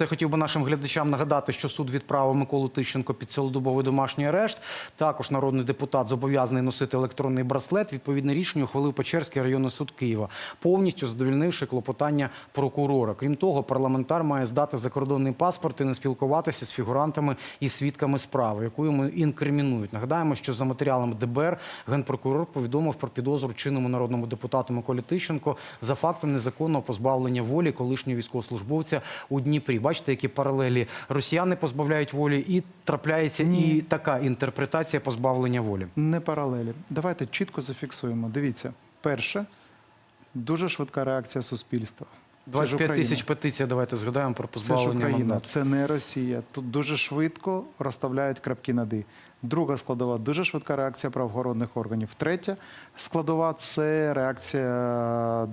Я хотів би нашим глядачам нагадати, що суд відправив Миколу Тищенко під цілодобовий домашній арешт. Також народний депутат зобов'язаний носити електронний браслет. Відповідне рішення ухвалив Печерський районний суд Києва, повністю задовільнивши клопотання прокурора. Крім того, парламентар має здати закордонний паспорт і не спілкуватися з фігурантами і свідками справи, яку йому інкримінують. Нагадаємо, що за матеріалами ДБР генпрокурор повідомив про підозру чинному народному депутату Миколі Тищенко за фактом незаконного позбавлення волі колишнього військовослужбовця у Дніпрі. Бачите, які паралелі росіяни позбавляють волі, і трапляється і така інтерпретація позбавлення волі. Не паралелі. Давайте чітко зафіксуємо. Дивіться, перше, дуже швидка реакція суспільства. 25 тисяч петицій. Давайте згадаємо про Це ж Україна, мандату. це не Росія. Тут дуже швидко розставляють крапки над «і». Друга складова дуже швидка реакція правоохоронних органів. Третя складова це реакція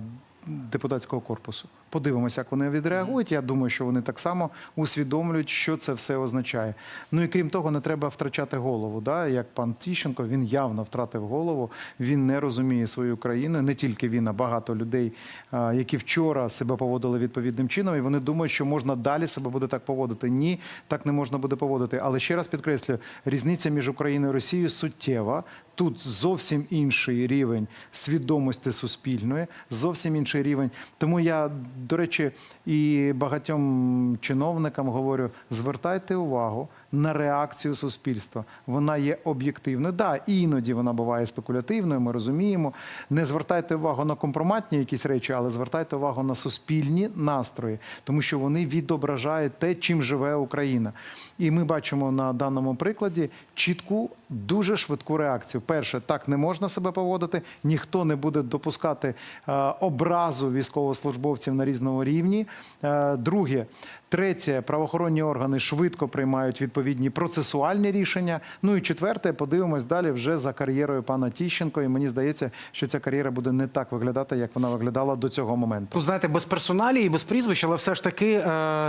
депутатського корпусу. Подивимося, як вони відреагують. Я думаю, що вони так само усвідомлюють, що це все означає. Ну і крім того, не треба втрачати голову. Да? Як пан Тіщенко, він явно втратив голову. Він не розуміє свою країну. Не тільки він, а багато людей, які вчора себе поводили відповідним чином, і вони думають, що можна далі себе буде так поводити. Ні, так не можна буде поводити. Але ще раз підкреслюю, різниця між Україною і Росією суттєва. Тут зовсім інший рівень свідомості суспільної, зовсім інший рівень. Тому я, до речі, і багатьом чиновникам говорю: звертайте увагу на реакцію суспільства. Вона є об'єктивною. Да, іноді вона буває спекулятивною. Ми розуміємо. Не звертайте увагу на компроматні якісь речі, але звертайте увагу на суспільні настрої, тому що вони відображають те, чим живе Україна. І ми бачимо на даному прикладі чітку, дуже швидку реакцію. Перше, так не можна себе поводити, ніхто не буде допускати е, образу військовослужбовців на різному рівні. Е, друге. Третє, правоохоронні органи швидко приймають відповідні процесуальні рішення. Ну і четверте, подивимось далі вже за кар'єрою пана Тіщенко. І мені здається, що ця кар'єра буде не так виглядати, як вона виглядала до цього моменту. Тут знаєте, без персоналі і без прізвищ, але все ж таки е,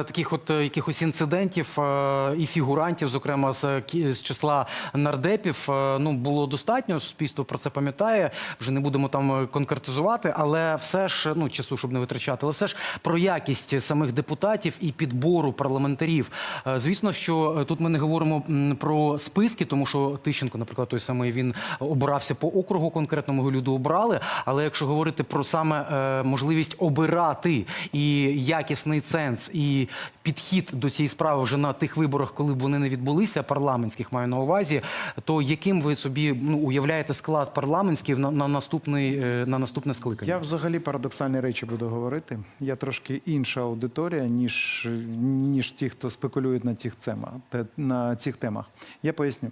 таких от е, якихось інцидентів е, і фігурантів, зокрема з, кі- з числа нардепів, е, ну було достатньо. Суспільство про це пам'ятає. Вже не будемо там е, конкретизувати, але все ж ну часу, щоб не витрачати, але все ж про якість самих депутатів і підбору парламентарів. Е, Звісно, що е, тут ми не говоримо про списки, тому що Тищенко, наприклад, той самий він обирався по округу конкретному його люди обрали. Але якщо говорити про саме е, можливість обирати і якісний сенс, і підхід до цієї справи вже на тих виборах, коли б вони не відбулися, парламентських маю на увазі, то яким ви собі ну, уявляєте склад парламентський на, на наступний на наступне скликання? Я взагалі парадоксальні речі буду говорити. Я трошки інша аудиторія, ніж, ніж ті, хто спекулює на цих темах. На цих темах. Я поясню.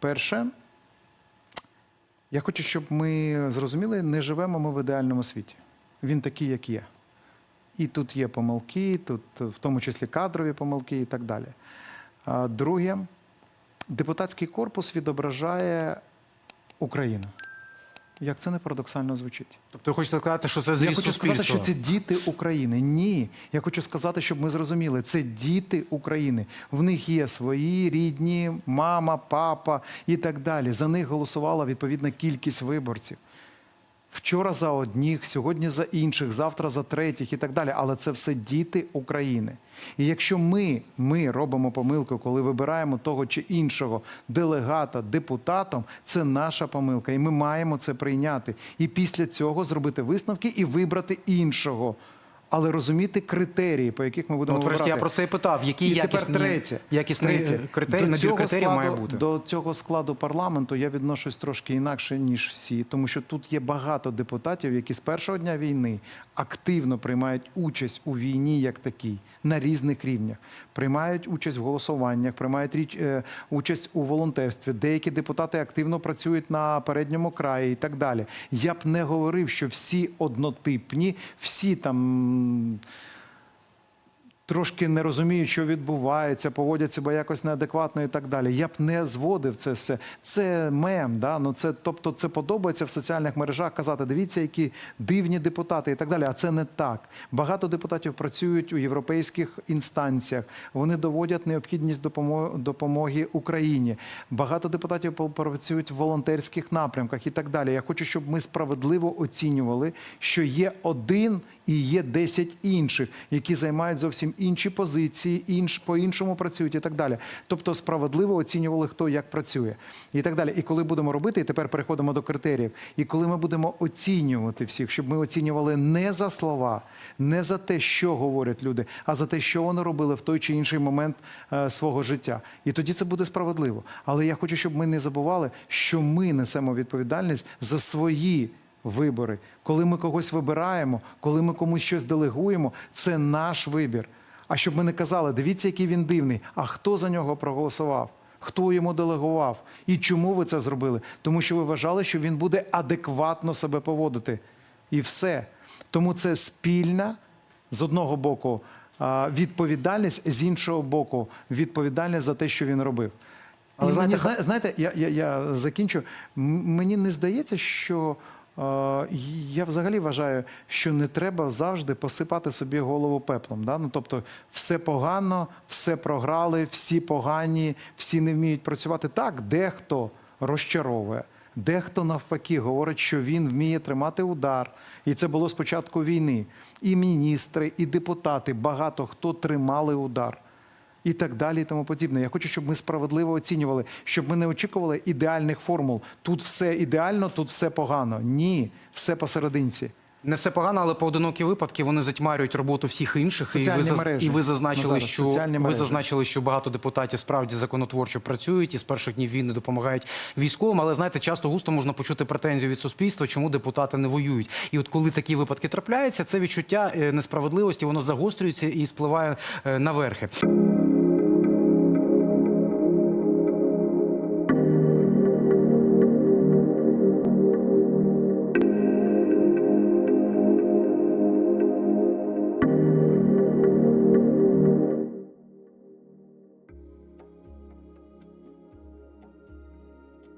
Перше, я хочу, щоб ми зрозуміли, не живемо ми в ідеальному світі. Він такий, як є. І тут є помилки, тут в тому числі кадрові помилки і так далі. Друге, депутатський корпус відображає Україну. Як це не парадоксально звучить? Тобто ви хочете сказати, що це Я зріз хочу сказати, що це діти України. Ні. Я хочу сказати, щоб ми зрозуміли, це діти України. В них є свої рідні, мама, папа і так далі. За них голосувала відповідна кількість виборців. Вчора за одних, сьогодні за інших, завтра за третіх і так далі. Але це все діти України. І якщо ми, ми робимо помилку, коли вибираємо того чи іншого делегата депутатом, це наша помилка, і ми маємо це прийняти. І після цього зробити висновки і вибрати іншого. Але розуміти критерії, по яких ми будемо Ну, вибирати. я про це і питав. Який І тепер третє. якісний критерій, До цього складу- має бути? До цього складу парламенту я відношусь трошки інакше, ніж всі, тому що тут є багато депутатів, які з першого дня війни активно приймають участь у війні як такій на різних рівнях. Приймають участь в голосуваннях, приймають річ, е, участь у волонтерстві. Деякі депутати активно працюють на передньому краї і так далі. Я б не говорив, що всі однотипні, всі там трошки не розуміють, що відбувається, поводять себе якось неадекватно і так далі. Я б не зводив це все. Це мем, да? ну це, тобто це подобається в соціальних мережах казати, дивіться, які дивні депутати і так далі. А це не так. Багато депутатів працюють у європейських інстанціях. Вони доводять необхідність допомо- допомоги Україні. Багато депутатів працюють в волонтерських напрямках і так далі. Я хочу, щоб ми справедливо оцінювали, що є один І є 10 інших, які займають зовсім інші позиції, інш, по-іншому працюють і так далі. Тобто справедливо оцінювали, хто як працює. І так далі. І коли будемо робити, і тепер переходимо до критеріїв, і коли ми будемо оцінювати всіх, щоб ми оцінювали не за слова, не за те, що говорять люди, а за те, що вони робили в той чи інший момент е, свого життя. І тоді це буде справедливо. Але я хочу, щоб ми не забували, що ми несемо відповідальність за свої вибори. Коли ми когось вибираємо, коли ми комусь щось делегуємо, це наш вибір. А щоб ми не казали, дивіться, який він дивний, а хто за нього проголосував? Хто йому делегував? І чому ви це зробили? Тому що ви вважали, що він буде адекватно себе поводити. І все. Тому це спільна з одного боку відповідальність, з іншого боку, відповідальність за те, що він робив. Але знаєте, знаєте, я, я, я закінчу. Мені не здається, що я взагалі вважаю, що не треба завжди посипати собі голову пеплом. Да? Ну, тобто, все погано, все програли, всі погані, всі не вміють працювати. Так, дехто розчаровує. Дехто навпаки говорить, що він вміє тримати удар, і це було спочатку війни. І міністри, і депутати, багато хто тримали удар і так далі, і тому подібне. Я хочу, щоб ми справедливо оцінювали, щоб ми не очікували ідеальних формул. Тут все ідеально, тут все погано. Ні, все посерединці. Не все погано, але поодинокі випадки вони затьмарюють роботу всіх інших. І ви, мережі. і ви Ну, зазначили, зараз що ви зазначили, що багато депутатів справді законотворчо працюють і з перших днів війни допомагають військовим. Але знаєте, часто густо можна почути претензію від суспільства, чому депутати не воюють. І от коли такі випадки трапляються, це відчуття е, несправедливості, воно загострюється і спливає е, наверхи.